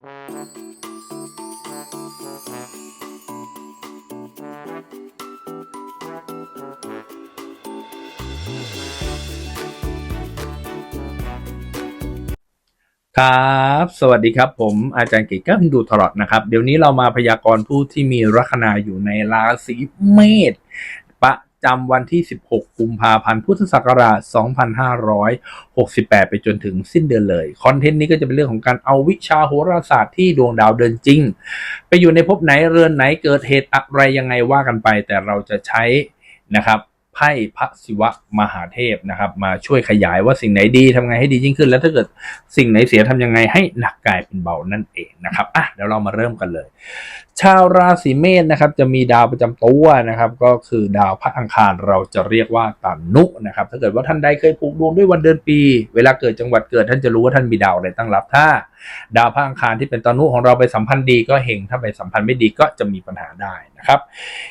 ครับสวัสดีครับผมอาจารย์เก๋ก้าพินดูทรอดนะครับ เดี๋ยวนี้เรามาพยากรณ์ผู้ที่มีลัคนาอยู่ในราศีเมษ จำวันที่ 16 กุมภาพันธ์ พุทธศักราช 2568 ไปจนถึงสิ้นเดือนเลย คอนเทนต์นี้ก็จะเป็นเรื่องของการเอาวิชาโหราศาสตร์ที่ดวงดาวเดินจริง ไปอยู่ในภพไหนเรือนไหนเกิดเหตุอะไรยังไงว่ากันไป แต่เราจะใช้นะครับไพ่พระศิวะมหาเทพนะครับ มาช่วยขยายว่าสิ่งไหนดีทำไงให้ดียิ่งขึ้น แล้วถ้าเกิดสิ่งไหนเสียทำยังไงให้หนักกายเป็นเบานั่นเองนะครับอะเดี๋ยวเรามาเริ่มกันเลยชาวราศีเมษนะครับจะมีดาวประจำตัวนะครับก็คือดาวพระอังคารเราจะเรียกว่าตานุนะครับถ้าเกิดว่าท่านใดเคยผูกดวงด้วยวันเดือนปี เวลาเกิดจังหวัดเกิดท่านจะรู้ว่าท่านมีดาวอะไรตั้งรับถ้า ดาวพระอังคารที่เป็นตานุของเราไปสัมพันธ์ดีก็เฮงถ้าไปสัมพันธ์ไม่ดีก็จะมีปัญหาได้นะครับ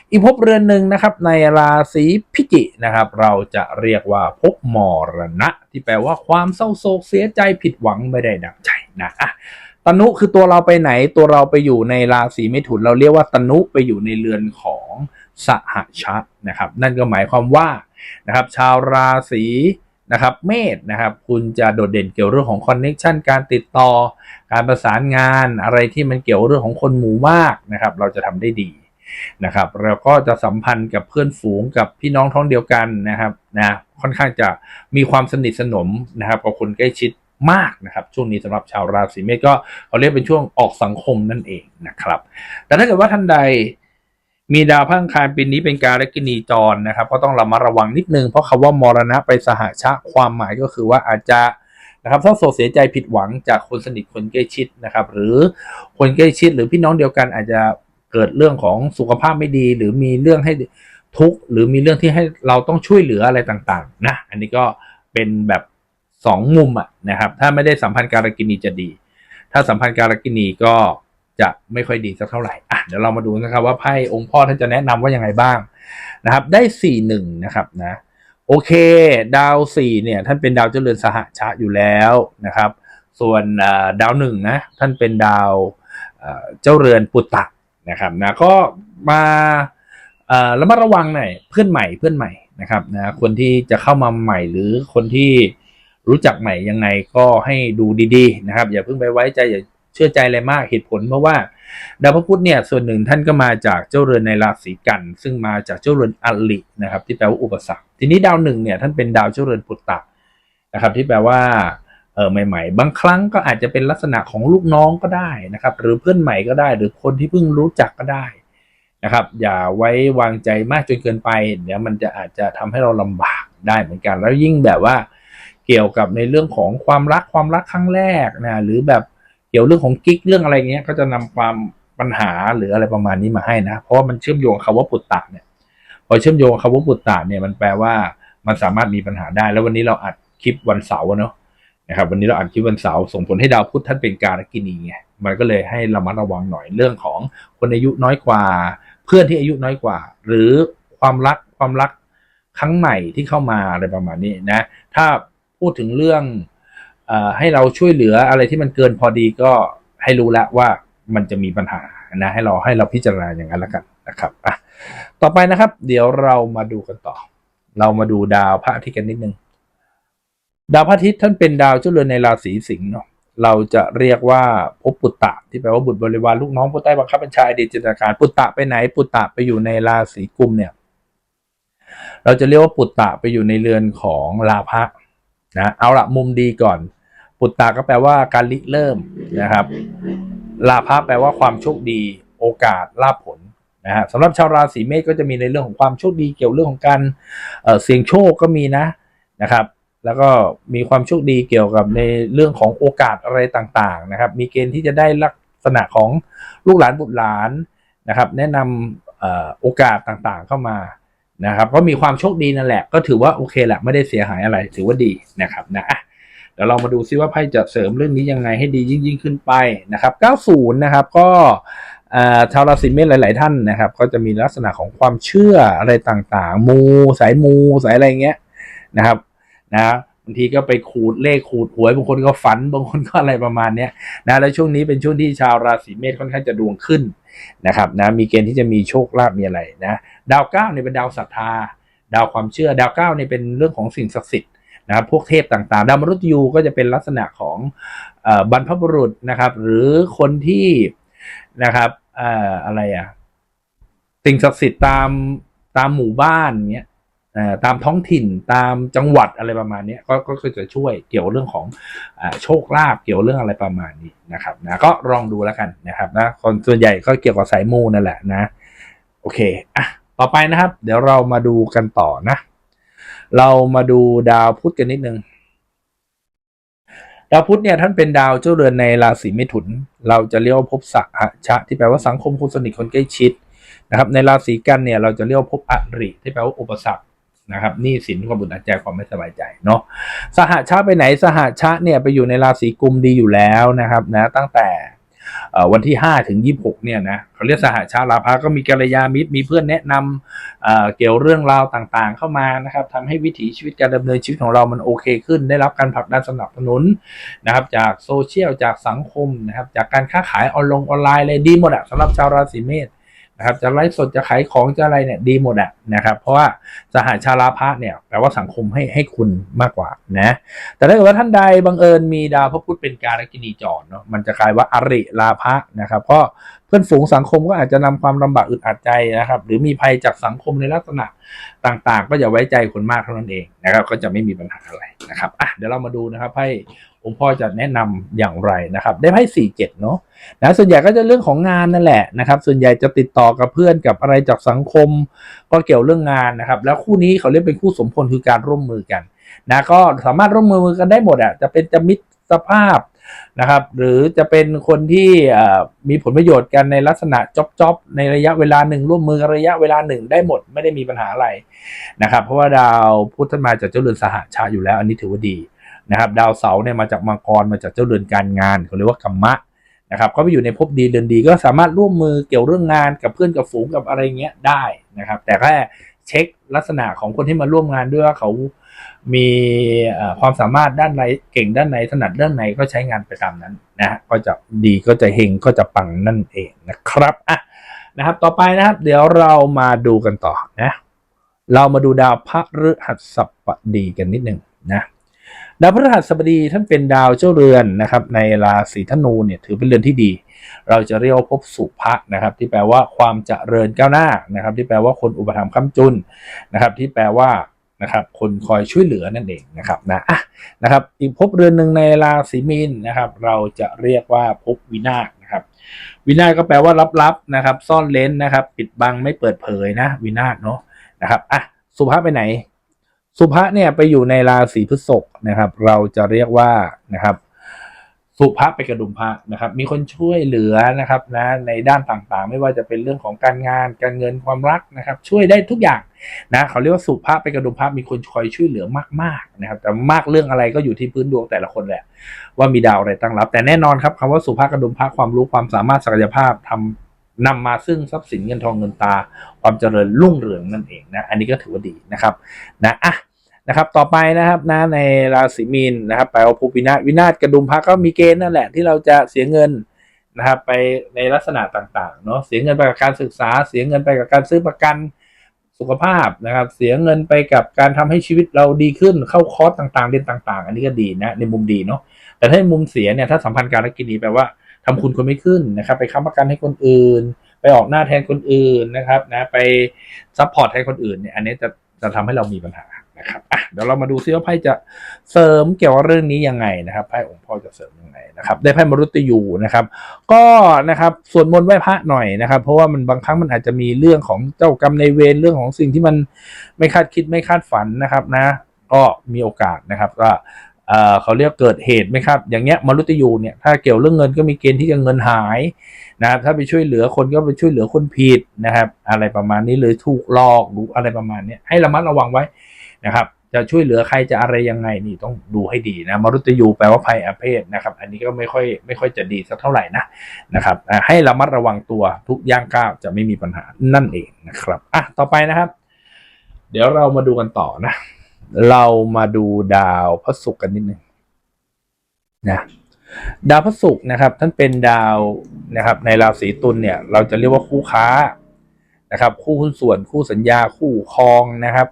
อีกภพเรือนหนึ่งนะครับในราศีพิจินะครับเราจะเรียกว่าภพมรณะ ที่แปลว่าความเศร้าโศกเสียใจผิดหวังไม่ได้ดังใจนะอะ ตนุคือตัวเราไปไหนตัวเราไปอยู่ในราศีเมถุนเราเรียกว่าตนุไปอยู่ในเรือนของสหชะนะครับ นั่นก็หมายความว่านะครับ ชาวราศีนะครับ เมษนะครับ คุณจะโดดเด่นเกี่ยวเรื่องของคอนเน็ชันการติดต่อ การประสานงานอะไรที่มันเกี่ยวเรื่องของคนหมู่มากนะครับ เราจะทำได้ดีนะครับเราก็จะสัมพันธ์กับเพื่อนฝูงกับพี่น้องท้องเดียวกันนะครับนะค่อนข้างจะมีความสนิทสนมนะครับกับคนใกล้ชิด มากนะครับ ช่วงนี้สำหรับชาวราศีเมษก็เขาเรียกเป็นช่วงออกสังคมนั่นเองนะครับ แต่ถ้าเกิดว่าท่านใดมีดาวพังคารปีนี้เป็นการกินีจรนะครับ ก็ต้องระมัดระวังนิดนึง เพราะคำว่ามรณะไปสหชะความหมายก็คือว่าอาจจะนะครับเศร้าโศกเสียใจผิดหวังจากคนสนิทคนใกล้ชิดนะครับ หรือคนใกล้ชิด หรือพี่น้องเดียวกันอาจจะเกิดเรื่องของสุขภาพไม่ดี หรือมีเรื่องให้ทุกข์หรือมีเรื่องที่ให้เราต้องช่วยเหลืออะไรต่างๆนะอันนี้ก็เป็นแบบ สองมุมอะนะครับ ถ้าไม่ได้สัมพันธ์การกินีจะดี ถ้าสัมพันธ์การกินีก็จะไม่ค่อยดีสักเท่าไหร่อะเดี๋ยวเรามาดูนะครับว่าไพ่องค์พ่อท่านจะแนะนำว่ายังไงบ้างนะครับ ได้สี่หนึ่งนะครับนะโอเค ดาวสี่เนี่ยท่านเป็นดาวเจริญสหชะอยู่แล้วนะครับ ส่วนดาวหนึ่งนะท่านเป็นดาวเจ้าเรือนปุตตะนะครับนะก็มาระมัดระวังหน่อยเพื่อนใหม่เพื่อนใหม่นะครับนะคนที่จะเข้ามาใหม่หรือคนที่ รู้จักใหม่ยังไงก็ให้ดูดีๆนะครับ อย่าเพิ่งไปไว้ใจอย่าเชื่อใจอะไรมากเหตุผลเพราะว่าดาวพระพุธเนี่ยส่วนหนึ่งท่านก็มาจากเจ้าเรือนในราศีกัน ซึ่งมาจากเจ้าเรือนอลินะครับ ที่แปลว่าอุปสรรคทีนี้ดาวหนึ่งเนี่ยท่านเป็นดาวเจ้าเรือนปุตตะนะครับ ที่แปลว่าเออใหม่ ๆ บางครั้งก็อาจจะเป็นลักษณะของลูกน้องก็ได้นะครับ หรือเพื่อนใหม่ก็ได้ หรือคนที่เพิ่งรู้จักก็ได้นะครับ อย่าไว้วางใจมากจนเกินไปเดี๋ยวมันจะอาจจะทำให้เราลำบากได้เหมือนกัน แล้วยิ่งแบบว่า เกี่ยวกับในเรื่องของความรักความรักครั้งแรกนะหรือแบบเกี่ยวเรื่องของกิ๊กเรื่องอะไรเงี้ยก็จะนำความปัญหาหรืออะไรประมาณนี้มาให้นะ เพราะว่ามันเชื่อมโยงคำว่าปุตตะเนี่ยพอเชื่อมโยงคำว่าปุตตะเนี่ยมันแปลว่ามันสามารถมีปัญหาได้ แล้ววันนี้เราอัดคลิปวันเสาร์เนาะนะครับวันนี้เราอัดคลิปวันเสาร์ส่งผลให้ดาวพุธท่านเป็นการกินีไงมันก็เลยให้ระมัดระวังหน่อยเรื่องของคนอายุน้อยกว่า เพื่อนที่อายุน้อยกว่า หรือความรักความรักครั้งใหม่ที่เข้ามาอะไรประมาณนี้นะ ถ้า พูดถึงเรื่องอให้เราช่วยเหลืออะไรที่มันเกินพอดีก็ให้รู้แล้วว่ามันจะมีปัญหานะให้เราให้เราพิจารณาอย่างนั้นแล้วกันนะครับอะต่อไปนะครับ เดี๋ยวเรามาดูกันต่อ เรามาดูดาวพระอาทิตย์กันนิดนึงดาวพระอาทิตย์ท่านเป็นดาวเจ้าเรือนในราศีสิงห์เนาะเราจะเรียกว่าภพปุตตะ ที่แปลว่าบุตรบริวารลูกน้องผู้ใต้บังคับบัญชาอดีตจินตนาการปุตตะไปไหน ปุตตะไปอยู่ในราศีกุมเนี่ย เราจะเรียกว่าปุตตะไปอยู่ในเรือนของลาภะ นะเอาละมุมดีก่อน ปุตตะก็แปลว่าการริเริ่มนะครับลาภะแปลว่าความโชคดีโอกาสลาภผลนะฮะสำหรับชาวราศีเมษก็จะมีในเรื่องของความโชคดีเกี่ยวเรื่องของการเเสี่ยงโชคก็มีนะนะครับ แล้วก็มีความโชคดีเกี่ยวกับในเรื่องของโอกาสอะไรต่างๆนะครับ มีเกณฑ์ที่จะได้ลักษณะของลูกหลานบุตรหลานนะครับ แนะนำโอกาสต่างๆเข้ามา นะครับก็มีความโชคดีนั่นแหละ ก็ถือว่าโอเคแหละไม่ได้เสียหายอะไรถือว่าดีนะครับนะเดี๋ยวเรามาดูซิว่าไพ่จะเสริมเรื่องนี้ยังไงให้ดียิ่งยิ่งขึ้นไปนะครับ 90 นะครับก็ชาวราศีเมษหลาย ๆ ท่านนะครับ ก็จะมีลักษณะของความเชื่ออะไรต่างๆ มูสายมูสายอะไรเงี้ยนะครับนะบางทีก็ไปขูดเลขขูดหวยบางคนก็ฝันบางคนก็อะไรประมาณเนี้ยนะแล้วช่วงนี้เป็นช่วงที่ชาวราศีเมษค่อนข้างจะดวงขึ้น นะครับนะมีเกณฑ์ที่จะมีโชคลาภมีอะไรนะดาวเก้าเนี่ยเป็นดาวศรัทธา ดาวความเชื่อดาวเก้าเนี่ยเป็นเรื่องของสิ่งศักดิ์สิทธิ์นะครับพวกเทพต่างๆ ดาวมฤตยูก็จะเป็นลักษณะของอบรรพบุรุษนะครับ หรือคนที่นะครับออะไรอะสิ่งศักดิ์สิทธิ์ตามตามหมู่บ้านเนี้ย ตามท้องถิ่นตามจังหวัดอะไรประมาณนี้ก็ก็จะช่วยเกี่ยวเรื่องของอโชคลาภเกี่ยวเรื่องอะไรประมาณนี้นะครับนะก็ลองดูแล้วกันนะครับนะคนส่วนใหญ่ก็เกี่ยวกับสายมูนั่นแหละนะโอเคอะต่อไปนะครับ เดี๋ยวเรามาดูกันต่อนะ เรามาดูดาวพุธกันนิดนึงดาวพุธเนี่ยท่านเป็นดาวเจ้าเรือนในราศีเมถุน เราจะเรียกว่าภพสัหชะที่แปลว่าสังคมคนสนิทคนใกล้ชิดนะครับในราศีกันเนี่ยเราจะเรียกว่าภพอริที่แปลว่าอุปสรรค นะครับนี่สินความบุญอาจใจความไม่สบายใจเนาะสหชะไปไหนสหชะเนี่ยไปอยู่ในราศีกุมดีอยู่แล้วนะครับนะตั้งแต่วันที่ 5 ถึง 26 เนี่ยนะเขาเรียกสหชาลาภาก็มีกัลยาณมิตรมีเพื่อนแนะนำเอ่อเกี่ยวเรื่องราวต่างๆ เข้ามานะครับทำให้วิถีชีวิตการดำเนินชีวิตของเรามันโอเคขึ้น ได้รับการผลักดันสนับสนุนนะครับ จากโซเชียลจากสังคมนะครับจากการค้าขายออนลงออนไลน์เลยดีหมดอะสำหรับชาวราศีเมษ นะครับจะไลฟ์สดจะขายของจะอะไรเนี่ยดีหมดอะนะครับ เพราะว่าสหาชาลาภะเนี่ยแปลว่าสังคมให้ให้คุณมากกว่านะแต่ถ้าเกิดว่าท่านใดบังเอิญมีดาวพระพุธเป็นการกินีจรเนาะมันจะกลายว่าอริลาภะนะครับก็เพื่อนฝูงสังคมก็อาจจะนำความลำบากอึดอัดใจนะครับ หรือมีภัยจากสังคมในลักษณะต่างๆ ก็อย่าไว้ใจคนมากเท่านั้นเองนะครับ ก็จะไม่มีปัญหาอะไรนะครับอะเดี๋ยวเรามาดูนะครับให้องค์พ่อจะแนะนำอย่างไรนะครับ ได้ไพ่สี่เจ็ดเนาะนะส่วนใหญ่ก็จะเรื่องของงานนั่นแหละนะครับ ส่วนใหญ่จะติดต่อกับเพื่อนกับอะไรจากสังคม ก็เกี่ยวเรื่องงานนะครับ แล้วคู่นี้เขาเรียกเป็นคู่สมพลคือการร่วมมือกันนะก็สามารถร่วมมือกันได้หมดอะจะเป็นจะมิตรสภาพ นะครับ หรือจะเป็นคนที่มีผลประโยชน์กันในลักษณะจ็อบจอบในระยะเวลาหนึ่งร่วมมือกันระยะเวลาหนึ่งได้หมดไม่ได้มีปัญหาอะไรนะครับ เพราะว่าดาวพุธมาจากเจ้าเรือนสหชาอยู่แล้ว อันนี้ถือว่าดีนะครับดาวเสาเนี่ยมาจากมังกรมาจากเจ้าเรือนการงานเขาเรียกว่ากัมมะนะครับก็ไปอยู่ในภพดีเดือนดีก็สามารถร่วมมือเกี่ยวเรื่องงานกับเพื่อนกับฝูงกับอะไรเงี้ยได้นะครับ แต่แค่เช็คลักษณะของคนที่มาร่วมงานด้วยว่าเขา มีความสามารถด้านไหนเก่งด้านไหนถนัดเรื่องไหนก็ใช้งานไปตามนั้นนะฮะก็จะดีก็จะเฮงก็จะปังนั่นเองนะครับอะนะครับ ต่อไปนะครับ เดี๋ยวเรามาดูกันต่อนะ เรามาดูดาวพระฤหัสบดีกันนิดหนึ่งนะดาวพฤหัสบดีท่านเป็นดาวเจ้าเรือนนะครับ ในราศีธนูเนี่ยถือเป็นเรือนที่ดี เราจะเรียกว่าภพสุภะนะครับ ที่แปลว่าความเจริญก้าวหน้านะครับ ที่แปลว่าคนอุปถัมภ์ค้ำจุนนะครับ ที่แปลว่า นะครับคนคอยช่วยเหลือนั่นเองนะครับนะอะนะครับอีกภพเรือนหนึ่งในราศีมีนนะครับ เราจะเรียกว่าภพวินาศนะครับ วินาศก็แปลว่าลับๆนะครับ ซ่อนเลนนะครับ ปิดบังไม่เปิดเผยนะ วินาศเนาะนะครับอะสุภาพไปไหน สุภาพเนี่ยไปอยู่ในราศีพฤษภนะครับ เราจะเรียกว่านะครับ สุภะไปกระดุมพระนะครับ มีคนช่วยเหลือนะครับนะในด้านต่างๆ ไม่ว่าจะเป็นเรื่องของการงาน การเงินความรักนะครับ ช่วยได้ทุกอย่างนะเขาเรียกว่าสุภะไปกระดุมพระมีคนคอยช่วยเหลือมากๆนะครับ แต่มากเรื่องอะไรก็อยู่ที่พื้นดวงแต่ละคนแหละ ว่ามีดาวอะไรตั้งรับ แต่แน่นอนครับคำว่าสุภาพกระดุมพระความรู้ความสามารถศักยภาพทำนำมาซึ่งทรัพย์สินเงินทองเงินตา ความเจริญรุ่งเรืองนั่นเองนะอันนี้ก็ถือว่าดีนะครับนะอะ นะครับ ต่อไปนะครับนะในราศีมีนนะครับแปลว่าภูวินาศวินาศกระดุมพระก็มีเกณฑ์นั่นแหละที่เราจะเสียเงินนะครับไปในลักษณะต่างๆเนาะเสียเงินไปกับการศึกษา เสียเงินไปกับการซื้อประกันสุขภาพนะครับ เสียเงินไปกับการทำให้ชีวิตเราดีขึ้นเข้าคอร์สต่างๆเรียนต่างๆ อันนี้ก็ดีนะในมุมดีเนาะแต่ถ้าในมุมเสียเนี่ยถ้าสัมพันธ์การกินดีแปลว่าทำคุณคนไม่ขึ้นนะครับ ไปค้ำประกันให้คนอื่น ไปออกหน้าแทนคนอื่นนะครับนะไปซัพพอร์ตให้คนอื่นเนี่ยอันนี้จะจะทำให้เรามีปัญหา นะครับอะเดี๋ยวเรามาดูซิว่าไพ่จะเสริมเกี่ยวกับเรื่องนี้ยังไงนะครับไพ่องค์พ่อจะเสริมยังไงนะครับ ได้ไพ่มรุตยูนะครับ ก็นะครับสวดมนต์ไหว้พระหน่อยนะครับ เพราะว่ามันบางครั้งมันอาจจะมีเรื่องของเจ้ากรรมในเวรเรื่องของสิ่งที่มันไม่คาดคิดไม่คาดฝันนะครับนะ ก็มีโอกาสนะครับก็เอ่อเขาเรียกเกิดเหตุไหมครับ อย่างเงี้ยมรุตยูเนี่ยถ้าเกี่ยวเรื่องเงินก็มีเกณฑ์ที่จะเงินหายนะครับถ้าไปช่วยเหลือคนก็ไปช่วยเหลือคนผิดนะครับ อะไรประมาณนี้เลยถูกหลอกหรืออะไรประมาณนี้ให้ระมัดระวังไว้ นะครับจะช่วยเหลือใครจะอะไรยังไงนี่ต้องดูให้ดีนะมรุตยูแปลว่าภัยอาเพศนะครับ อันนี้ก็ไม่ค่อยไม่ค่อยจะดีสักเท่าไหร่นะนะครับให้ระมัดระวังตัวทุกย่างก้าวจะไม่มีปัญหานั่นเองนะครับอะต่อไปนะครับ เดี๋ยวเรามาดูกันต่อนะ เรามาดูดาวพระศุกร์กันนิดนึงนะดาวพระศุกร์นะครับ ท่านเป็นดาวนะครับ ในราศีตุลเนี่ย เราจะเรียกว่าคู่ค้านะครับ คู่หุ้นส่วนคู่สัญญาคู่ครองนะครับ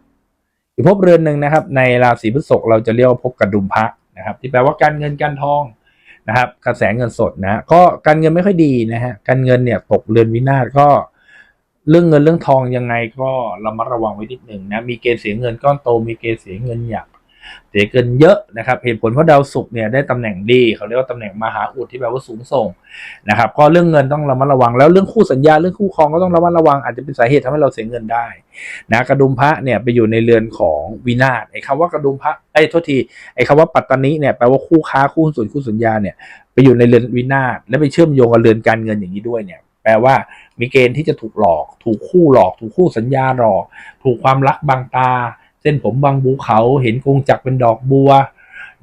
อีกภพเรือนหนึ่งนะครับ ในราศีพฤษภเราจะเรียกว่าภพกระดุมพระนะครับ ที่แปลว่าการเงินการทองนะครับกระแสเงินสดนะก็การเงินไม่ค่อยดีนะฮะการเงินเนี่ยตกเรือนวินาศก็เรื่องเงินเรื่องทองยังไงก็ระมัดระวังไว้นิดหนึ่งนะมีเกณฑ์เสียเงินก้อนโตมีเกณฑ์เสียเงินหยาบ เสียเกินเยอะนะครับเหตุผลเพราะดาวศุกร์เนี่ยได้ตำแหน่งดีเขาเรียกว่าตำแหน่งมหาอุดที่แปลว่าสูงส่งนะครับก็เรื่องเงินต้องระมัดระวัง แล้วเรื่องคู่สัญญาเรื่องคู่ครองก็ต้องระมัดระวังอาจจะเป็นสาเหตุทำให้เราเสียเงินได้นะกระดุมพระเนี่ยไปอยู่ในเรือนของวินาศไอ้คำว่ากระดุมพระไอ้โทษทีไอ้คำว่าปัตตานิเนี่ยแปลว่าคู่ค้าคู่หุ้นส่วนคู่สัญญาเนี่ยไปอยู่ในเรือนวินาศและไปเชื่อมโยงกับเรือนการเงินอย่างนี้ด้วยเนี่ยแปลว่ามีเกณฑ์ที่จะถูกหลอก ถูกคู่หลอก ถูกคู่สัญญาหลอก ถูกความรักบางตา ส้นผมบางภูเขาเห็นกงจักรเป็นดอกบัว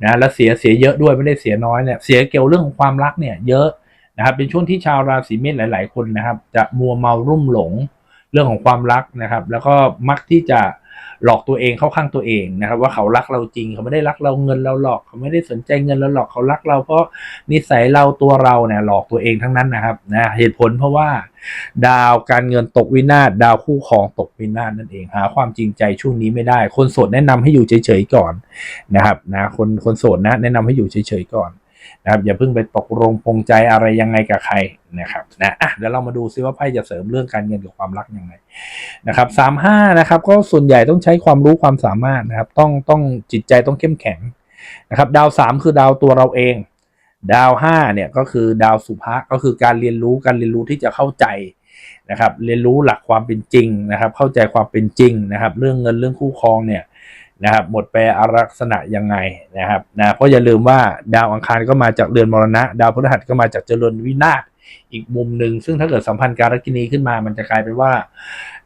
นะแล้วเสียเสียเยอะด้วยไม่ได้เสียน้อยเนี่ยเสียเกี่ยวเรื่องของความรักเนี่ยเยอะนะครับเป็นช่วงที่ชาวราศีเมษหลาย ๆ คนนะครับ จะมัวเมารุ่มหลงเรื่องของความรักนะครับ แล้วก็มักที่จะ หลอกตัวเองเข้าข้างตัวเองนะครับ ว่าเขารักเราจริง เขาไม่ได้รักเราเงินเราหลอก เขาไม่ได้สนใจเงินเราหลอกเขารักเราเพราะนิสัยเราตัวเราเนี่ยหลอกตัวเองทั้งนั้นนะครับนะเหตุผลเพราะว่า ดาวการเงินตกวินาศดาวคู่ครองตกวินาศนั่นเองหาความจริงใจช่วงนี้ไม่ได้ คนโสดแนะนำให้อยู่เฉยๆก่อนนะครับนะคนคนโสดนะแนะนำให้อยู่เฉยๆก่อน นะครับอย่าเพิ่งไปตกลงปงใจอะไรยังไงกับใครนะครับนะอะเดี๋ยวเรามาดูซิว่าไพ่จะเสริมเรื่องการเงินกับความรักยังไงนะครับสามห้านะครับก็ส่วนใหญ่ต้องใช้ความรู้ความสามารถนะครับ ต้องต้องจิตใจต้องเข้มแข็งนะครับ ดาวสามคือดาวตัวเราเอง ดาวห้าเนี่ยก็คือดาวสุภะก็คือการเรียนรู้การเรียนรู้ที่จะเข้าใจนะครับ เรียนรู้หลักความเป็นจริงนะครับ เข้าใจความเป็นจริงนะครับ เรื่องเงินเรื่องคู่ครองเนี่ย นะครับหมดไปอาลักษณะยังไงนะครับนะเพราะอย่าลืมว่าดาวอังคารก็มาจากเรือนมรณะ ดาวพฤหัสก็มาจากเจริญวินาศอีกมุมหนึ่งซึ่งถ้าเกิดสัมพันธ์การกินีขึ้นมา มันจะกลายเป็นว่า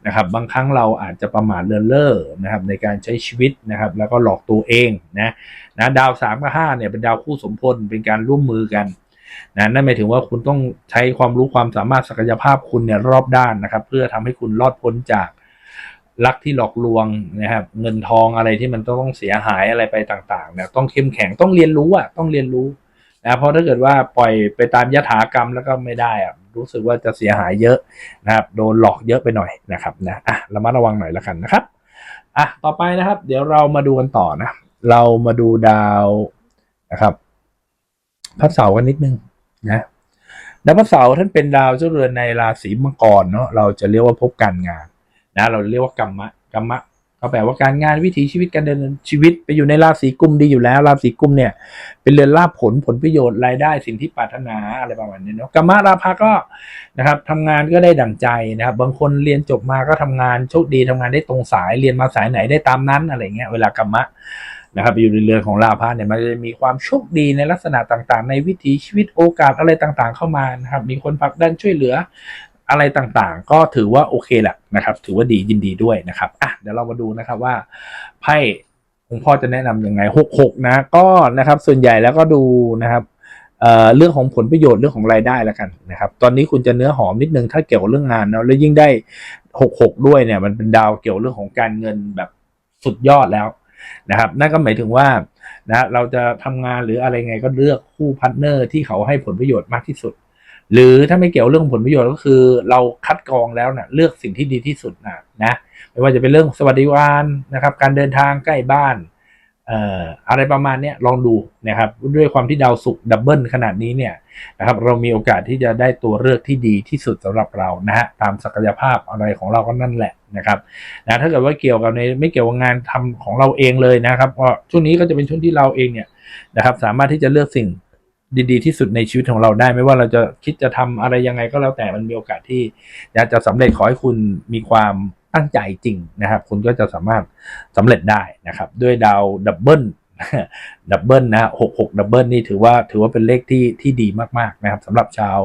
นะครับบางครั้งเราอาจจะประมาทเลินเล่อนะครับในการใช้ชีวิตนะครับแล้วก็หลอกตัวเองนะนะดาวสามกับห้าเนี่ยเป็นดาวคู่สมพลเป็นการร่วมมือกันนะนั่นหมายถึงว่าคุณต้องใช้ความรู้ความสามารถศักยภาพคุณเนี่ยรอบด้านนะครับ เพื่อทำให้คุณรอดพ้นจาก ลักที่หลอกลวงนะครับเงินทองอะไรที่มันต้องเสียหายอะไรไปต่างๆเนี่ยต้องเข้มแข็งต้องเรียนรู้อะต้องเรียนรู้นะเพราะถ้าเกิดว่าปล่อยไปตามยถากรรมแล้วก็ไม่ได้อะรู้สึกว่าจะเสียหายเยอะนะครับโดนหลอกเยอะไปหน่อยนะครับนะอะระมัดระวังหน่อยละกันนะครับอะต่อไปนะครับ เดี๋ยวเรามาดูกันต่อนะ เรามาดูดาวนะครับพระเสาร์กันนิดนึงนะดาวพระเสาร์ท่านเป็นดาวเจ้าเรือนในราศีมังกรเนาะเราจะเรียกว่าพบการงาน นะเราเรียกว่ากรรมะกรรมะก็แปลว่าการงานวิถีชีวิตการเนินชีวิตไปอยู่ในราศีกุมดีอยู่แล้วราศีกุมเนี่ย เป็นเรือนลาภผลผลประโยชน์รายได้สิ่งที่ปรารถนาอะไรประมาณนี้เนาะกรรมะราภะก็นะครับทำงานก็ได้ดั่งใจนะครับ บางคนเรียนจบมาก็ทำงานโชคดีทำงานได้ตรงสายเรียนมาสายไหนได้ตามนั้นอะไรเงี้ยเวลากรรมะนะครับไปอยู่ในเรือนของราภะเนี่ยมันจะมีความโชคดีในลักษณะต่างๆ ในวิถีชีวิตโอกาสอะไรต่างๆ เข้ามานะครับมีคนผลักดันช่วยเหลือ อะไรต่างๆ ก็ถือว่าโอเคแหละนะครับ ถือว่าดียินดีด้วยนะครับอะเดี๋ยวเรามาดูนะครับว่าไพ่คุณพ่อจะแนะนำยังไงหกหกนะ ก็นะครับ ส่วนใหญ่แล้วก็ดูนะครับเอ่อเรื่องของผลประโยชน์เรื่องของรายได้แล้วกันนะครับ ตอนนี้คุณจะเนื้อหอมนิดนึงถ้าเกี่ยวเรื่องงานเนาะแล้วยิ่งได้หกหกด้วยเนี่ย มันเป็นดาวเกี่ยวเรื่องของการเงินแบบสุดยอดแล้วนะครับนั่นก็หมายถึงว่านะเราจะทำงานหรืออะไรไงก็เลือกคู่พาร์ทเนอร์ที่เขาให้ผลประโยชน์มากที่สุด หรือถ้าไม่เกี่ยวเรื่องผลประโยชน์ก็คือ เราคัดกรองแล้วนะเลือกสิ่งที่ดีที่สุดนะนะไม่ว่าจะเป็นเรื่องสวัสดิการนะครับ การเดินทางใกล้บ้านเอ่ออะไรประมาณเนี้ยลองดูนะครับด้วยความที่ดาวศุกดับเบิลขนาดนี้เนี่ยนะครับเรามีโอกาสที่จะได้ตัวเลือกที่ดีที่สุดสำหรับเรานะฮะตามศักยภาพอะไรของเราก็นั่นแหละนะครับนะถ้าเกิดว่าเกี่ยวกับในไม่เกี่ยวกับงานทำของเราเองเลยนะครับก็ช่วงนี้ก็จะเป็นช่วงที่เราเองเนี่ยนะครับสามารถที่จะเลือกสิ่ง ดีๆที่สุดในชีวิตของเราได้ ไม่ว่าเราจะคิดจะทำอะไรยังไงก็แล้วแต่มันมีโอกาสที่อยากจะสำเร็จขอให้คุณมีความตั้งใจจริงนะครับ คุณก็จะสามารถสำเร็จได้นะครับ ด้วยดาวดับเบิลดับเบิลนะหกหกดับเบิลนี่ถือว่าถือว่าเป็นเลขที่ที่ดีมากๆนะครับสำหรับชาว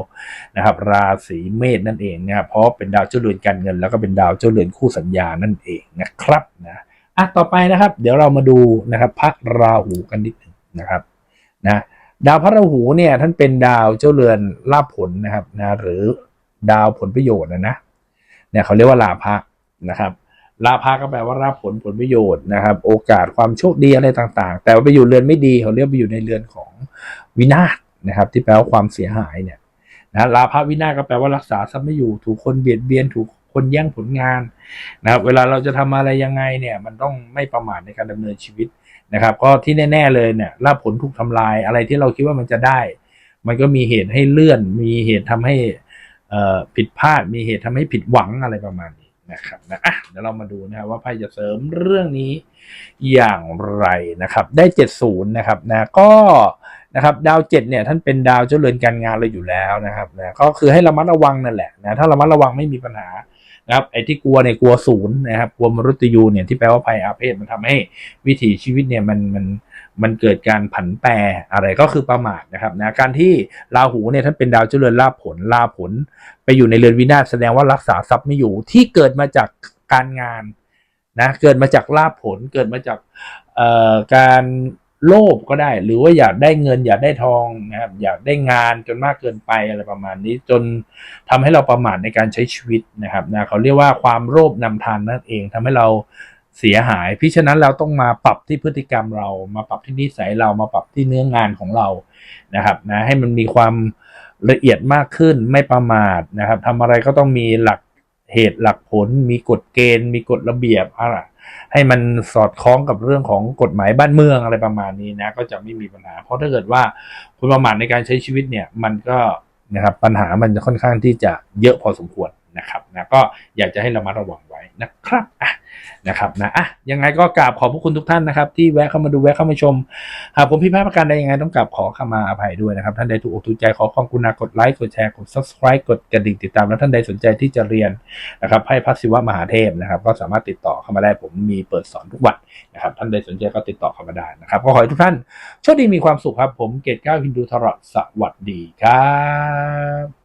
นะครับ ราศีเมษนั่นเองนะครับเพราะเป็นดาวเจ้าเรือนการเงิน แล้วก็เป็นดาวเจ้าเรือนคู่สัญญานั่นเองนะครับนะอะต่อไปนะครับ เดี๋ยวเรามาดูนะครับพระราหูกันนิดหนึงนะครับ นะ ดาวพระราหูเนี่ยท่านเป็นดาวเจ้าเรือนลาภผลนะครับนะหรือดาวผลประโยชน์นะนะเนี่ยเขาเรียกว่าลาภะนะครับลาภะก็แปลว่ารับผลผลประโยชน์นะครับ โอกาสความโชคดีอะไรต่าง ๆ แต่ว่าไปอยู่เรือนไม่ดีเขาเรียกไปอยู่ในเรือนของวินาศนะครับ ที่แปลว่าความเสียหายเนี่ยนะลาภะวินาศก็แปลว่ารักษาทรัพย์ไม่อยู่ ถูกคนเบียดเบียนถูกคนแย่งผลงานนะครับ เวลาเราจะทำอะไรยังไงเนี่ย มันต้องไม่ประมาทในการดำเนินชีวิต นะครับ ก็ที่แน่ ๆเลยเนี่ยลาภผลถูกทำลายอะไรที่เราคิดว่ามันจะได้ มันก็มีเหตุให้เลื่อน มีเหตุทำให้ผิดพลาด มีเหตุทำให้ผิดหวังอะไรประมาณนี้นะครับนะอะเดี๋ยวเรามาดูนะครับว่าไพ่จะเสริมเรื่องนี้อย่างไรนะครับ ได้70นะครับนะก็นะครับดาวเจ็ดเนี่ยท่านเป็นดาวเจ้าเรือนการงานเลยอยู่แล้วนะครับนะก็คือให้ระมัดระวังนั่นแหละนะถ้าระมัดระวังไม่มีปัญหา นะครับไอ้ที่กลัวเนี่ยกลัวศูนย์นะครับกลัวมรุตยูเนี่ยที่แปลว่าภัยอาเพศมันทำให้วิถีชีวิตเนี่ยมันมันมันเกิดการผันแปรอะไรก็คือประมาทนะครับนะการที่ราหูเนี่ยท่านเป็นดาวเจริญลาผลลาผล ไปอยู่ในเรือนวินาศแสดงว่ารักษาทรัพย์ไม่อยู่ที่เกิดมาจากการงานนะเกิดมาจากลาผลเกิดมาจากเอ่อการ โลภก็ได้ หรือว่าอยากได้เงิน อยากได้ทองนะครับอยากได้งานจนมากเกินไปอะไรประมาณนี้ จนทำให้เราประมาทในการใช้ชีวิตนะครับนะเขาเรียกว่าความโลภนำทานนั่นเองทำให้เราเสียหาย เพิฉะนั้นเราต้องมาปรับที่พฤติกรรมเรา มาปรับที่นิสัยเรามาปรับที่เนื้องานของเรานะครับนะให้มันมีความละเอียดมากขึ้นไม่ประมาทนะครับทำอะไรก็ต้องมีหลัก เหตุหลักผล มีกฎเกณฑ์ มีกฎระเบียบอะไรให้มันสอดคล้องกับเรื่องของกฎหมายบ้านเมืองอะไรประมาณนี้นะ ก็จะไม่มีปัญหา เพราะถ้าเกิดว่าคุณประมาทในการใช้ชีวิตเนี่ย มันก็นะครับปัญหามันจะค่อนข้างที่จะเยอะพอสมควร นะครับนะก็อยากจะให้ระมัดระวังไว้นะครับอะนะครับนะอะยังไงก็กราบขอบพระคุณทุกท่านนะครับ ที่แวะเข้ามาดูแวะเข้ามาชม หากผมผิดพลาดประการใดยังไงต้องกราบขอขมาอภัยด้วยนะครับ ท่านใดถูกอกถูกใจขอความกรุณากดไลค์กดแชร์กด subscribe กดกระดิ่งติดตามแล้วท่านใดสนใจที่จะเรียนนะครับให้พัศิวะมหาเทพนะครับ ก็สามารถติดต่อเข้ามาได้ผมมีเปิดสอนทุกวันนะครับ ท่านใดสนใจก็ติดต่อเข้ามาได้นะครับก็ขอให้ทุกท่านโชคดีมีความสุขครับผมเกตก้าฮินดูทรอดสวัสดีครับ